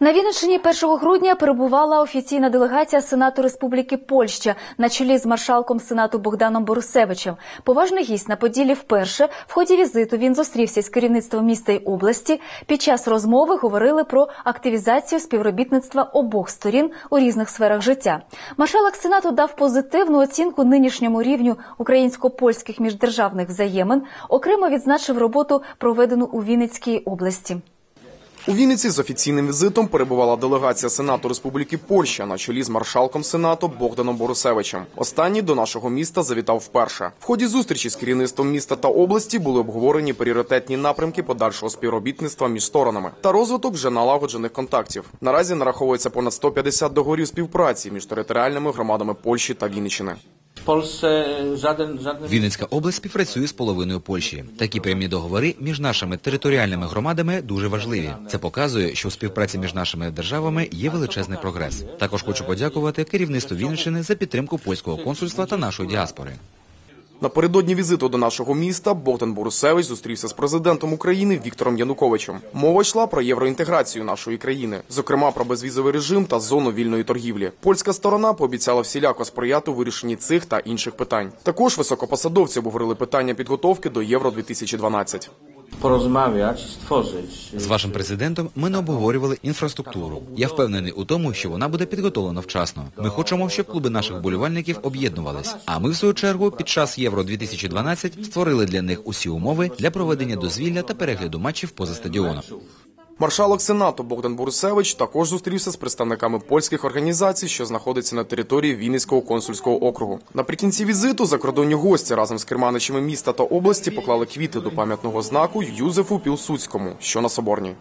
На Вінниччині 1 грудня перебувала офіційна делегація Сенату Республіки Польща на чолі з маршалком Сенату Богданом Борусевичем. Поважний гість на Поділлі вперше. В ході візиту він зустрівся з керівництвом міста й області. Під час розмови говорили про активізацію співробітництва обох сторін у різних сферах життя. Маршалок Сенату дав позитивну оцінку нинішньому рівню українсько-польських міждержавних взаємин. Окремо відзначив роботу, проведену у Вінницькій області. У Вінниці з офіційним візитом перебувала делегація Сенату Республіки Польща на чолі з маршалком Сенату Богданом Борусевичем. Останній до нашого міста завітав вперше. В ході зустрічі з керівництвом міста та області були обговорені пріоритетні напрямки подальшого співробітництва між сторонами та розвиток вже налагоджених контактів. Наразі нараховується понад 150 договорів співпраці між територіальними громадами Польщі та Вінниччини. Polsce żaden, żaden Вінницька область співпрацює з половиною Польщі. Такі прямі договори між нашими територіальними громадами дуже важливі. Це показує, що у співпраці між нашими державами є величезний прогрес. Також хочу подякувати керівництву Вінниччини за підтримку польського консульства та нашої діаспори. Напередодні візиту до нашого міста Богдан Борусевич зустрівся з президентом України Віктором Януковичем. Мова йшла про євроінтеграцію нашої країни, зокрема про безвізовий режим та зону вільної торгівлі. Польська сторона пообіцяла всіляко сприяти вирішенні цих та інших питань. Також високопосадовці обговорили питання підготовки до Євро 2012 porozmawiać, stworzyć. З вашим президентом ми не обговорювали інфраструктуру. Я впевнений у тому, що вона буде підготовлена вчасно. Ми хочемо, щоб клуби наших вболівальників об'єднувались. А ми, в свою чергу, під час Євро 2012 створили для них усі умови для проведення дозвілля та перегляду матчів поза стадіоном. Маршалок Сенату Богдан Борусевич також зустрівся з представниками польських організацій, що знаходяться на території Вінницького консульського округу. Наприкінці візиту закордонні гості разом з керманичами міста та області поклали квіти до пам'ятного знаку Юзефу Пілсуцькому, що на Соборній.